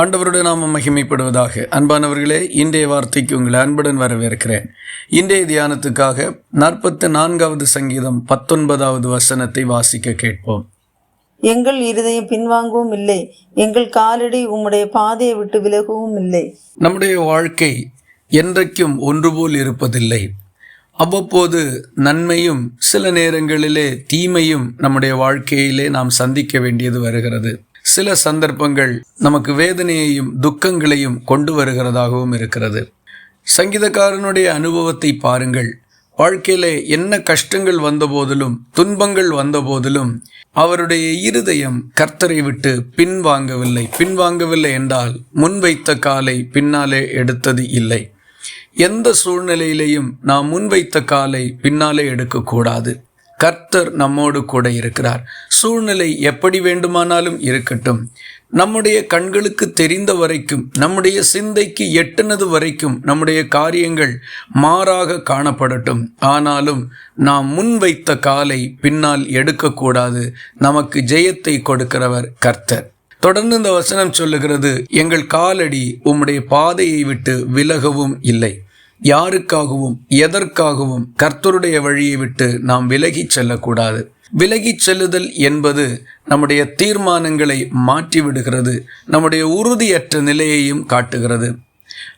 ஆண்டவருடைய நாம மகிமைப்படுவதாக. அன்பானவர்களே இன்றைய வார்த்தைக்கு உங்களை அன்புடன் வரவேற்கிறேன். இன்றைய தியானத்துக்காக நாற்பத்தி நான்காவது சங்கீதம் பத்தொன்பதாவது வசனத்தை வாசிக்க கேட்போம். எங்கள் இருதயம் பின்வாங்கவும் இல்லை எங்கள் காலடி உம்முடைய பாதையை விட்டு விலகவும் இல்லை. நம்முடைய வாழ்க்கை என்றைக்கும் ஒன்றுபோல் இருப்பதில்லை. அவ்வப்போது நன்மையும் சில நேரங்களிலே தீமையும் நம்முடைய வாழ்க்கையிலே நாம் சந்திக்க வேண்டியது வருகிறது. சில சந்தர்ப்பங்கள் நமக்கு வேதனையையும் துக்கங்களையும் கொண்டு வருகிறதாகவும் இருக்கிறது. சங்கீதக்காரனுடைய அனுபவத்தை பாருங்கள். வாழ்க்கையிலே என்ன கஷ்டங்கள் வந்தபோதிலும் துன்பங்கள் வந்தபோதிலும் அவருடைய இருதயம் கர்த்தரை விட்டு பின்வாங்கவில்லை. பின்வாங்கவில்லை என்றால் முன்வைத்த காலை பின்னாலே எடுத்தது இல்லை. எந்த சூழ்நிலையிலையும் நாம் முன்வைத்த காலை பின்னாலே எடுக்கக்கூடாது. கர்த்தர் நம்மோடு கூட இருக்கிறார். சூழ்நிலை எப்படி வேண்டுமானாலும் இருக்கட்டும். நம்முடைய கண்களுக்கு தெரிந்த வரைக்கும் நம்முடைய சிந்தைக்கு எட்டுனது வரைக்கும் நம்முடைய காரியங்கள் மாறாக காணப்படட்டும். ஆனாலும் நாம் முன்வைத்த காலை பின்னால் எடுக்கக்கூடாது. நமக்கு ஜெயத்தை கொடுக்கிறவர் கர்த்தர். தொடர்ந்து இந்த வசனம் சொல்லுகிறது எங்கள் காலடி உம்முடைய பாதையை விட்டு விலகவும் இல்லை. யாருக்காகவும் எதற்காகவும் கர்த்தருடைய வழியை விட்டு நாம் விலகிச் செல்லக்கூடாது. விலகிச் செல்லுதல் என்பது நம்முடைய தீர்மானங்களை மாற்றிவிடுகிறது நம்முடைய உறுதியற்ற நிலையையும் காட்டுகிறது.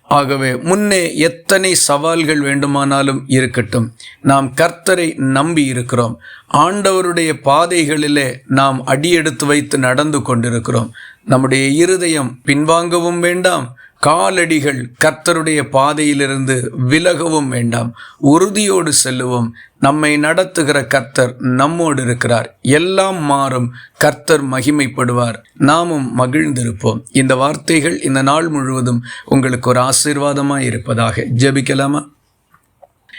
ஆகவே முன்னே எத்தனை சவால்கள் வேண்டுமானாலும் இருக்கட்டும் நாம் கர்த்தரை நம்பி இருக்கிறோம். ஆண்டவருடைய பாதைகளிலே நாம் அடியெடுத்து வைத்து நடந்து கொண்டிருக்கிறோம். நம்முடைய இருதயம் பின்வாங்கவும் வேண்டாம் காலடிகள் கர்த்தருடைய பாதையிலிருந்து விலகவும் வேண்டாம். உறுதியோடு செல்லுவோம். நம்மை நடத்துகிற கர்த்தர் நம்மோடு இருக்கிறார். எல்லாம் மாறும். கர்த்தர் மகிமைப்படுவார். நாமும் மகிழ்ந்திருப்போம். இந்த வார்த்தைகள் இந்த நாள் முழுவதும் உங்களுக்கு ஒரு ஆசீர்வாதமாக இருப்பதாக ஜெபிக்கலாமா?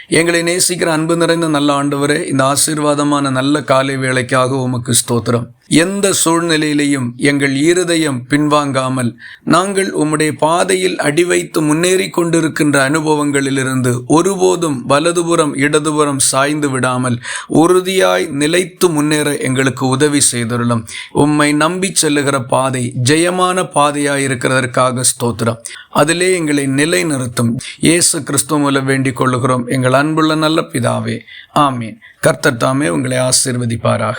எங்களை நேசிக்கிற அன்பு நிறைந்த நல்ல ஆண்டவரே இந்த ஆசீர்வாதமான நல்ல காலை வேலைக்காக உமக்கு ஸ்தோத்திரம். எந்த சூழ்நிலையிலையும் எங்கள் இருதயம் பின்வாங்காமல் நாங்கள் உம்முடைய பாதையில் அடி வைத்து முன்னேறி கொண்டிருக்கின்ற அனுபவங்களிலிருந்து ஒருபோதும் வலதுபுறம் இடதுபுறம் சாய்ந்து விடாமல் உறுதியாய் நிலைத்து முன்னேற எங்களுக்கு உதவி செய்துள்ளோம். உம்மை நம்பி செல்லுகிற பாதை ஜெயமான பாதையாய் இருக்கிறதற்காக ஸ்தோத்திரம். அதிலே எங்களை நிலைநிறுத்தும். இயேசு கிறிஸ்துவ மூலம் வேண்டிக் கொள்ளுகிறோம். எங்கள் அன்புள்ள நல்ல பிதாவே. ஆமீன். கர்த்தர் தாமே உங்களை ஆசீர்வதிப்பாராக.